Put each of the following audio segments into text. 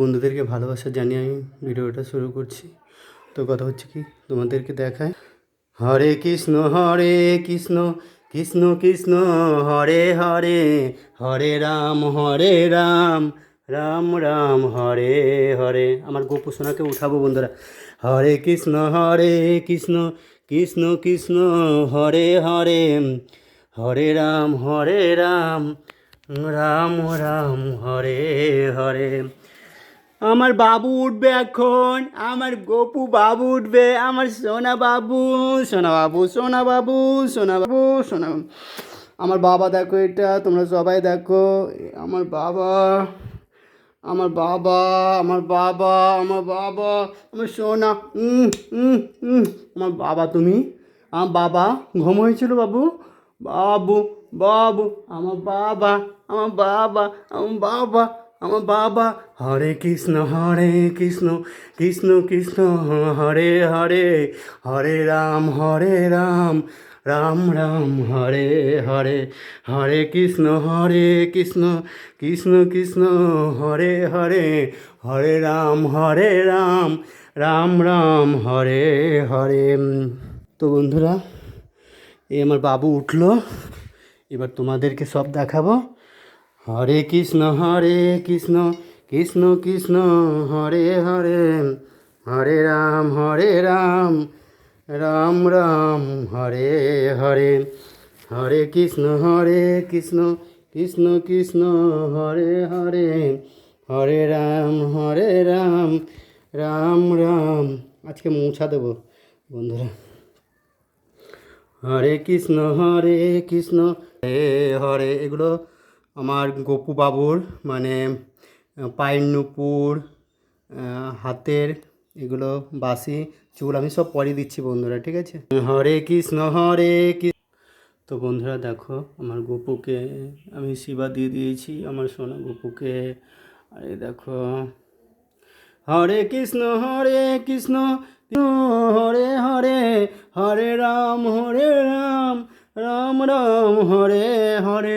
বন্ধুদেরকে ভালোবাসা জানিয়ে আমি ভিডিওটা শুরু করছি। তো কথা হচ্ছে কি, তোমাদেরকে দেখায় হরে কৃষ্ণ হরে কৃষ্ণ কৃষ্ণ কৃষ্ণ, হরে হরে হরে রাম হরে রাম রাম রাম, হরে হরে। আমার গোপু সোনাকে উঠাবো বন্ধুরা। হরে কৃষ্ণ হরে কৃষ্ণ কৃষ্ণ কৃষ্ণ, হরে হরে হরে রাম হরে রাম রাম রাম, হরে হরে। আমার বাবু উঠবে এখন, আমার গোপু বাবু উঠবে, আমার সোনা বাবু সোনা বাবু সোনা বাবু সোনা বাবু সোনা বাবু। আমার বাবা দেখো এটা, তোমরা সবাই দেখো আমার বাবা আমার বাবা আমার বাবা আমার বাবা, আমার সোনা। আমার বাবা তুমি আমার বাবা, ঘুম হয়েছিল বাবু বাবু বাবু, আমার বাবা আমার বাবা আমার বাবা আমার বাবা হরে কৃষ্ণ হরে কৃষ্ণ কৃষ্ণ কৃষ্ণ, হরে হরে হরে রাম হরে রাম রাম রাম, হরে হরে হরে কৃষ্ণ হরে কৃষ্ণ কৃষ্ণ কৃষ্ণ, হরে হরে হরে রাম হরে রাম রাম রাম, হরে হরে। তো বন্ধুরা এই আমার বাবু উঠল, এবার তোমাদেরকে সব দেখাবো। হরে কৃষ্ণ হরে কৃষ্ণ কৃষ্ণ কৃষ্ণ, হরে হরে হরে রাম হরে রাম রাম রাম, হরে হরে হরে কৃষ্ণ হরে কৃষ্ণ কৃষ্ণ কৃষ্ণ, হরে হরে হরে রাম হরে রাম রাম রাম। আজকে মুছা দেবো, বন্ধুরা। হরে কৃষ্ণ হরে কৃষ্ণ, হরে হরে, এগুলো আমার গপু বাবুর মানে পায়ের নুপুর হাতের এগুলো, বাসি চুল আমি সব পরিয়ে দিচ্ছি বন্ধুরা, ঠিক আছে? হরে কৃষ্ণ হরে কৃষ্ণ। তো বন্ধুরা দেখো, আমার গপুকে আমি শিবা দিয়ে দিয়েছি, আমার সোনা গপুকে। আরে দেখো, হরে কৃষ্ণ হরে কৃষ্ণ, হরে হরে হরে রাম হরে রাম রাম রাম, হরে হরে।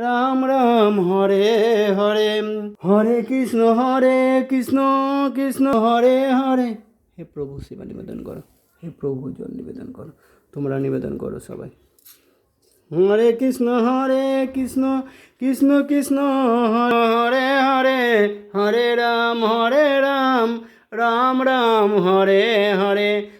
রাম রাম হরে হরে। হরে কৃষ্ণ হরে কৃষ্ণ কৃষ্ণ হরে হরে। হে প্রভু শিবা নিবেদন করো। হে প্রভু, জল নিবেদন করো। তোমরা নিবেদন করো সবাই। হরে কৃষ্ণ হরে কৃষ্ণ কৃষ্ণ কৃষ্ণ, হরে হরে হরে রাম হরে রাম রাম রাম, হরে হরে।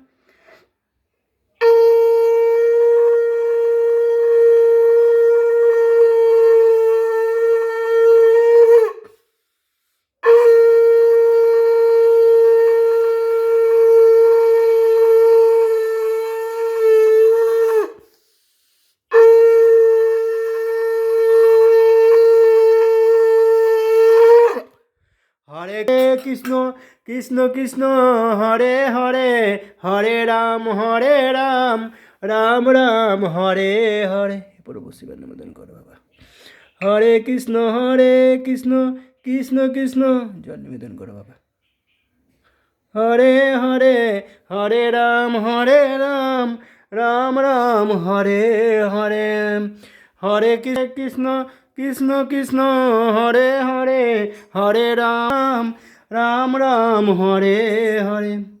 কৃষ্ণ কৃষ্ণ কৃষ্ণ, হরে হরে হরে রাম হরে রাম রাম রাম, হরে হরে। প্রভু শিবের নিবেদন করো বাবা। হরে কৃষ্ণ হরে কৃষ্ণ কৃষ্ণ কৃষ্ণ, জল নিবেদন করো বাবা। হরে হরে হরে রাম হরে রাম রাম রাম, হরে হরে হরে কৃ- কৃষ্ণ কৃষ্ণ কৃষ্ণ, হরে হরে হরে রাম রাম রাম হরে হরে।